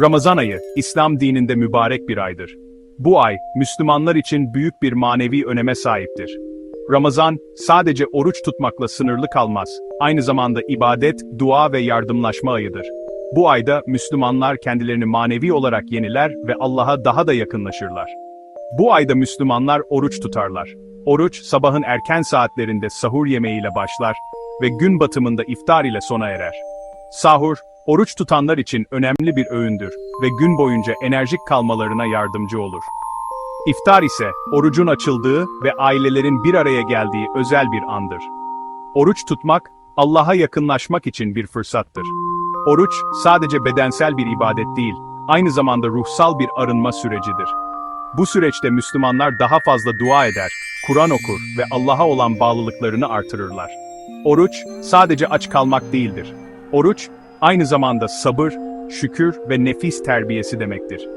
Ramazan ayı, İslam dininde mübarek bir aydır. Bu ay, Müslümanlar için büyük bir manevi öneme sahiptir. Ramazan, sadece oruç tutmakla sınırlı kalmaz, aynı zamanda ibadet, dua ve yardımlaşma ayıdır. Bu ayda Müslümanlar kendilerini manevi olarak yeniler ve Allah'a daha da yakınlaşırlar. Bu ayda Müslümanlar oruç tutarlar. Oruç, sabahın erken saatlerinde sahur yemeğiyle başlar ve gün batımında iftar ile sona erer. Sahur, oruç tutanlar için önemli bir öğündür ve gün boyunca enerjik kalmalarına yardımcı olur. İftar ise, orucun açıldığı ve ailelerin bir araya geldiği özel bir andır. Oruç tutmak, Allah'a yakınlaşmak için bir fırsattır. Oruç, sadece bedensel bir ibadet değil, aynı zamanda ruhsal bir arınma sürecidir. Bu süreçte Müslümanlar daha fazla dua eder, Kur'an okur ve Allah'a olan bağlılıklarını artırırlar. Oruç, sadece aç kalmak değildir. Oruç, aynı zamanda sabır, şükür ve nefis terbiyesi demektir.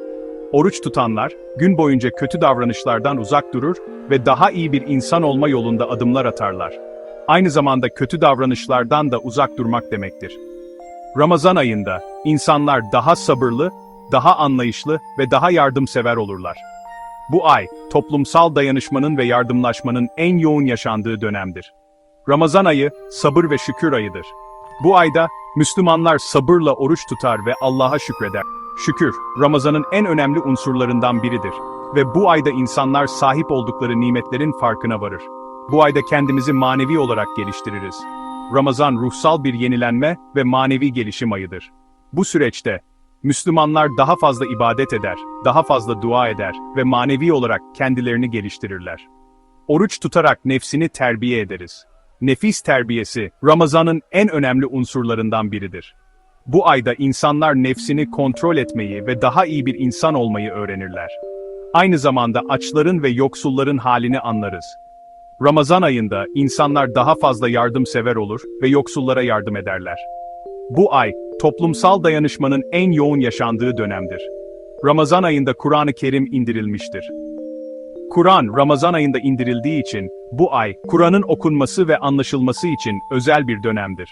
Oruç tutanlar, gün boyunca kötü davranışlardan uzak durur ve daha iyi bir insan olma yolunda adımlar atarlar. Aynı zamanda kötü davranışlardan da uzak durmak demektir. Ramazan ayında, insanlar daha sabırlı, daha anlayışlı ve daha yardımsever olurlar. Bu ay, toplumsal dayanışmanın ve yardımlaşmanın en yoğun yaşandığı dönemdir. Ramazan ayı, sabır ve şükür ayıdır. Bu ayda, Müslümanlar sabırla oruç tutar ve Allah'a şükreder. Şükür, Ramazan'ın en önemli unsurlarından biridir. Ve bu ayda insanlar sahip oldukları nimetlerin farkına varır. Bu ayda kendimizi manevi olarak geliştiririz. Ramazan ruhsal bir yenilenme ve manevi gelişim ayıdır. Bu süreçte, Müslümanlar daha fazla ibadet eder, daha fazla dua eder ve manevi olarak kendilerini geliştirirler. Oruç tutarak nefsini terbiye ederiz. Nefis terbiyesi, Ramazan'ın en önemli unsurlarından biridir. Bu ayda insanlar nefsini kontrol etmeyi ve daha iyi bir insan olmayı öğrenirler. Aynı zamanda açların ve yoksulların halini anlarız. Ramazan ayında insanlar daha fazla yardımsever olur ve yoksullara yardım ederler. Bu ay, toplumsal dayanışmanın en yoğun yaşandığı dönemdir. Ramazan ayında Kur'an-ı Kerim indirilmiştir. Kur'an, Ramazan ayında indirildiği için, bu ay, Kur'an'ın okunması ve anlaşılması için özel bir dönemdir.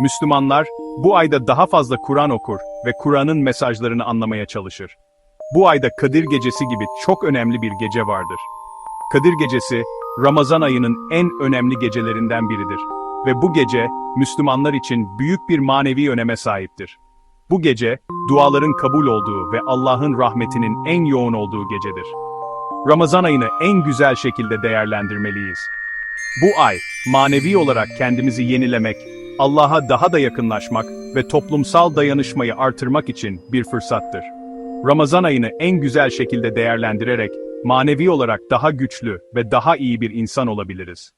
Müslümanlar, bu ayda daha fazla Kur'an okur ve Kur'an'ın mesajlarını anlamaya çalışır. Bu ayda Kadir Gecesi gibi çok önemli bir gece vardır. Kadir Gecesi, Ramazan ayının en önemli gecelerinden biridir. Ve bu gece, Müslümanlar için büyük bir manevi öneme sahiptir. Bu gece, duaların kabul olduğu ve Allah'ın rahmetinin en yoğun olduğu gecedir. Ramazan ayını en güzel şekilde değerlendirmeliyiz. Bu ay, manevi olarak kendimizi yenilemek, Allah'a daha da yakınlaşmak ve toplumsal dayanışmayı artırmak için bir fırsattır. Ramazan ayını en güzel şekilde değerlendirerek, manevi olarak daha güçlü ve daha iyi bir insan olabiliriz.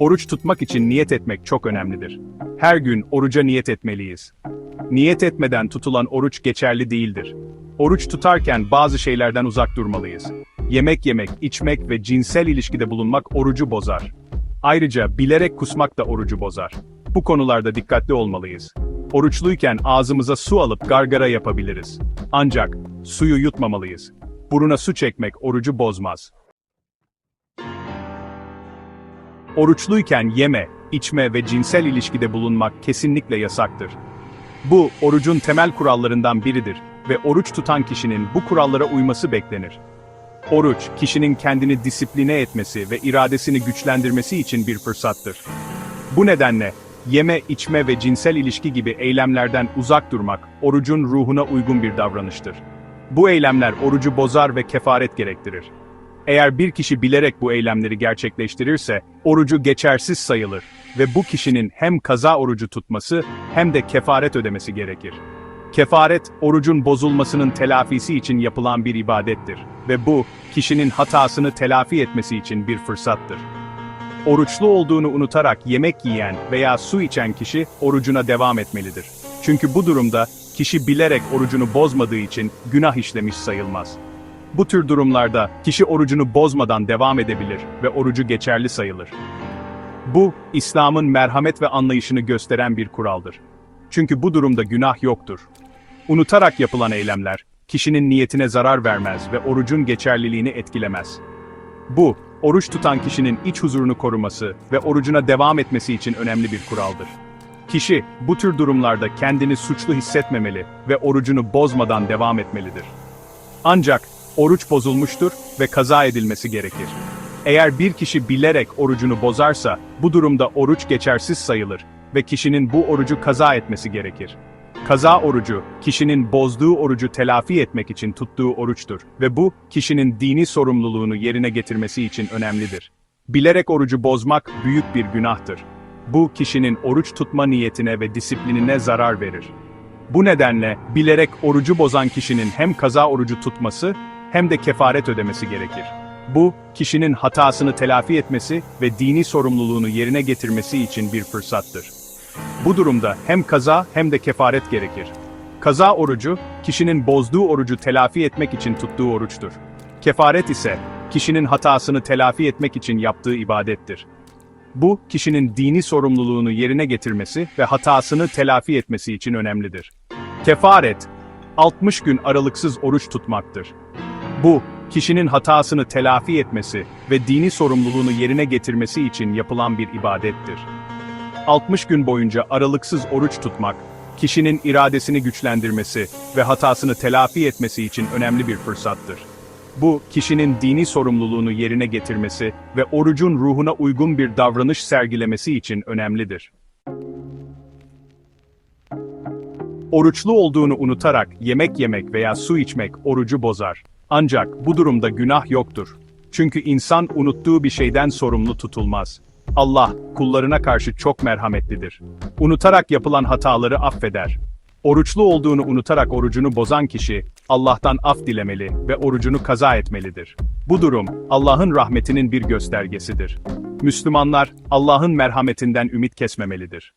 Oruç tutmak için niyet etmek çok önemlidir. Her gün oruca niyet etmeliyiz. Niyet etmeden tutulan oruç geçerli değildir. Oruç tutarken bazı şeylerden uzak durmalıyız. Yemek yemek, içmek ve cinsel ilişkide bulunmak orucu bozar. Ayrıca bilerek kusmak da orucu bozar. Bu konularda dikkatli olmalıyız. Oruçluyken ağzımıza su alıp gargara yapabiliriz. Ancak suyu yutmamalıyız. Buruna su çekmek orucu bozmaz. Oruçluyken yeme, içme ve cinsel ilişkide bulunmak kesinlikle yasaktır. Bu, orucun temel kurallarından biridir ve oruç tutan kişinin bu kurallara uyması beklenir. Oruç, kişinin kendini disipline etmesi ve iradesini güçlendirmesi için bir fırsattır. Bu nedenle, yeme, içme ve cinsel ilişki gibi eylemlerden uzak durmak, orucun ruhuna uygun bir davranıştır. Bu eylemler orucu bozar ve kefaret gerektirir. Eğer bir kişi bilerek bu eylemleri gerçekleştirirse, orucu geçersiz sayılır ve bu kişinin hem kaza orucu tutması hem de kefaret ödemesi gerekir. Kefaret, orucun bozulmasının telafisi için yapılan bir ibadettir ve bu, kişinin hatasını telafi etmesi için bir fırsattır. Oruçlu olduğunu unutarak yemek yiyen veya su içen kişi orucuna devam etmelidir. Çünkü bu durumda kişi bilerek orucunu bozmadığı için günah işlemiş sayılmaz. Bu tür durumlarda kişi orucunu bozmadan devam edebilir ve orucu geçerli sayılır. Bu, İslam'ın merhamet ve anlayışını gösteren bir kuraldır. Çünkü bu durumda günah yoktur. Unutarak yapılan eylemler, kişinin niyetine zarar vermez ve orucun geçerliliğini etkilemez. Bu, oruç tutan kişinin iç huzurunu koruması ve orucuna devam etmesi için önemli bir kuraldır. Kişi, bu tür durumlarda kendini suçlu hissetmemeli ve orucunu bozmadan devam etmelidir. Ancak, oruç bozulmuştur ve kaza edilmesi gerekir. Eğer bir kişi bilerek orucunu bozarsa, bu durumda oruç geçersiz sayılır ve kişinin bu orucu kaza etmesi gerekir. Kaza orucu, kişinin bozduğu orucu telafi etmek için tuttuğu oruçtur ve bu, kişinin dini sorumluluğunu yerine getirmesi için önemlidir. Bilerek orucu bozmak büyük bir günahtır. Bu, kişinin oruç tutma niyetine ve disiplinine zarar verir. Bu nedenle, bilerek orucu bozan kişinin hem kaza orucu tutması, hem de kefaret ödemesi gerekir. Bu, kişinin hatasını telafi etmesi ve dini sorumluluğunu yerine getirmesi için bir fırsattır. Bu durumda hem kaza hem de kefaret gerekir. Kaza orucu, kişinin bozduğu orucu telafi etmek için tuttuğu oruçtur. Kefaret ise, kişinin hatasını telafi etmek için yaptığı ibadettir. Bu, kişinin dini sorumluluğunu yerine getirmesi ve hatasını telafi etmesi için önemlidir. Kefaret, 60 gün aralıksız oruç tutmaktır. Bu, kişinin hatasını telafi etmesi ve dini sorumluluğunu yerine getirmesi için yapılan bir ibadettir. 60 gün boyunca aralıksız oruç tutmak, kişinin iradesini güçlendirmesi ve hatasını telafi etmesi için önemli bir fırsattır. Bu, kişinin dini sorumluluğunu yerine getirmesi ve orucun ruhuna uygun bir davranış sergilemesi için önemlidir. Oruçlu olduğunu unutarak yemek yemek veya su içmek orucu bozar. Ancak bu durumda günah yoktur. Çünkü insan unuttuğu bir şeyden sorumlu tutulmaz. Allah, kullarına karşı çok merhametlidir. Unutarak yapılan hataları affeder. Oruçlu olduğunu unutarak orucunu bozan kişi, Allah'tan af dilemeli ve orucunu kaza etmelidir. Bu durum, Allah'ın rahmetinin bir göstergesidir. Müslümanlar, Allah'ın merhametinden ümit kesmemelidir.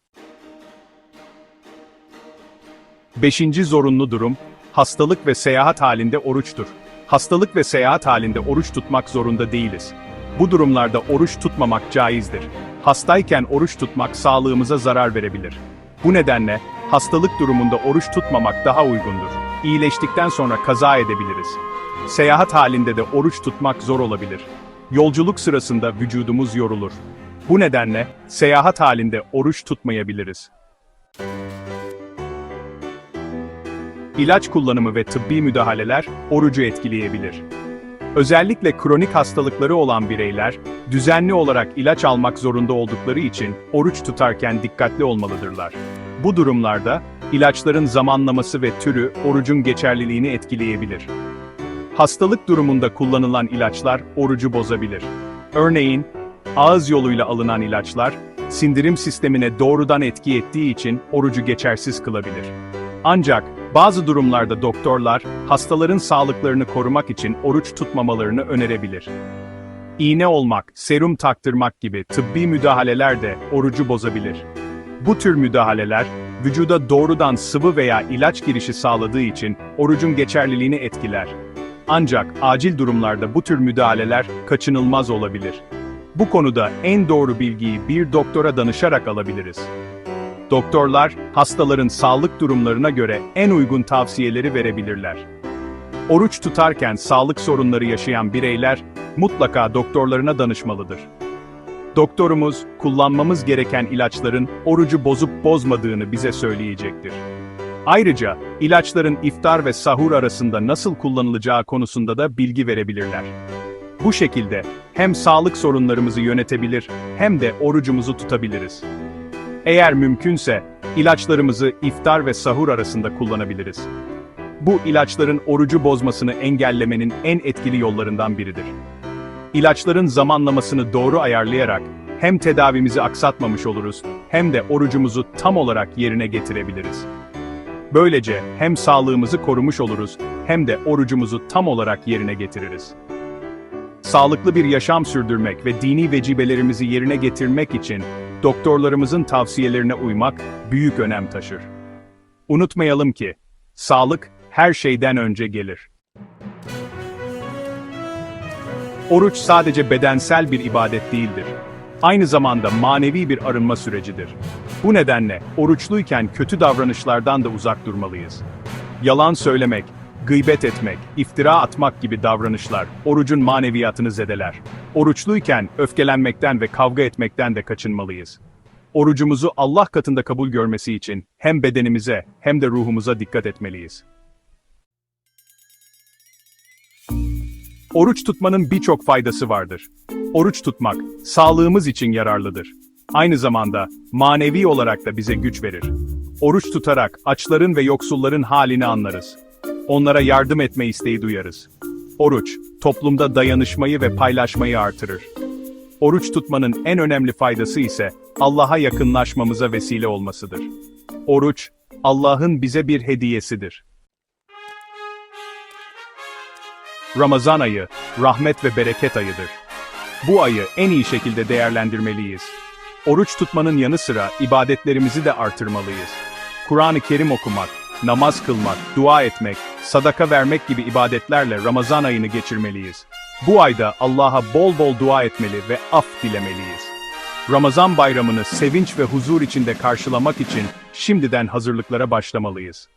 Beşinci zorunlu durum, hastalık ve seyahat halinde oruçtur. Hastalık ve seyahat halinde oruç tutmak zorunda değiliz. Bu durumlarda oruç tutmamak caizdir. Hastayken oruç tutmak sağlığımıza zarar verebilir. Bu nedenle, hastalık durumunda oruç tutmamak daha uygundur. İyileştikten sonra kaza edebiliriz. Seyahat halinde de oruç tutmak zor olabilir. Yolculuk sırasında vücudumuz yorulur. Bu nedenle, seyahat halinde oruç tutmayabiliriz. İlaç kullanımı ve tıbbi müdahaleler orucu etkileyebilir. Özellikle kronik hastalıkları olan bireyler, düzenli olarak ilaç almak zorunda oldukları için oruç tutarken dikkatli olmalıdırlar. Bu durumlarda, ilaçların zamanlaması ve türü orucun geçerliliğini etkileyebilir. Hastalık durumunda kullanılan ilaçlar orucu bozabilir. Örneğin, ağız yoluyla alınan ilaçlar, sindirim sistemine doğrudan etki ettiği için orucu geçersiz kılabilir. Ancak, bazı durumlarda doktorlar, hastaların sağlıklarını korumak için oruç tutmamalarını önerebilir. İğne olmak, serum taktırmak gibi tıbbi müdahaleler de orucu bozabilir. Bu tür müdahaleler, vücuda doğrudan sıvı veya ilaç girişi sağladığı için orucun geçerliliğini etkiler. Ancak acil durumlarda bu tür müdahaleler kaçınılmaz olabilir. Bu konuda en doğru bilgiyi bir doktora danışarak alabiliriz. Doktorlar, hastaların sağlık durumlarına göre en uygun tavsiyeleri verebilirler. Oruç tutarken sağlık sorunları yaşayan bireyler, mutlaka doktorlarına danışmalıdır. Doktorumuz, kullanmamız gereken ilaçların orucu bozup bozmadığını bize söyleyecektir. Ayrıca, ilaçların iftar ve sahur arasında nasıl kullanılacağı konusunda da bilgi verebilirler. Bu şekilde, hem sağlık sorunlarımızı yönetebilir, hem de orucumuzu tutabiliriz. Eğer mümkünse, ilaçlarımızı iftar ve sahur arasında kullanabiliriz. Bu ilaçların orucu bozmasını engellemenin en etkili yollarından biridir. İlaçların zamanlamasını doğru ayarlayarak hem tedavimizi aksatmamış oluruz hem de orucumuzu tam olarak yerine getirebiliriz. Böylece hem sağlığımızı korumuş oluruz hem de orucumuzu tam olarak yerine getiririz. Sağlıklı bir yaşam sürdürmek ve dini vecibelerimizi yerine getirmek için doktorlarımızın tavsiyelerine uymak büyük önem taşır. Unutmayalım ki, sağlık her şeyden önce gelir. Oruç sadece bedensel bir ibadet değildir. Aynı zamanda manevi bir arınma sürecidir. Bu nedenle oruçluyken kötü davranışlardan da uzak durmalıyız. Yalan söylemek, gıybet etmek, iftira atmak gibi davranışlar orucun maneviyatını zedeler. Oruçluyken öfkelenmekten ve kavga etmekten de kaçınmalıyız. Orucumuzu Allah katında kabul görmesi için hem bedenimize hem de ruhumuza dikkat etmeliyiz. Oruç tutmanın birçok faydası vardır. Oruç tutmak, sağlığımız için yararlıdır. Aynı zamanda, manevi olarak da bize güç verir. Oruç tutarak açların ve yoksulların halini anlarız. Onlara yardım etme isteği duyarız. Oruç, toplumda dayanışmayı ve paylaşmayı artırır. Oruç tutmanın en önemli faydası ise, Allah'a yakınlaşmamıza vesile olmasıdır. Oruç, Allah'ın bize bir hediyesidir. Ramazan ayı, rahmet ve bereket ayıdır. Bu ayı en iyi şekilde değerlendirmeliyiz. Oruç tutmanın yanı sıra ibadetlerimizi de artırmalıyız. Kur'an-ı Kerim okumak, namaz kılmak, dua etmek, sadaka vermek gibi ibadetlerle Ramazan ayını geçirmeliyiz. Bu ayda Allah'a bol bol dua etmeli ve af dilemeliyiz. Ramazan bayramını sevinç ve huzur içinde karşılamak için şimdiden hazırlıklara başlamalıyız.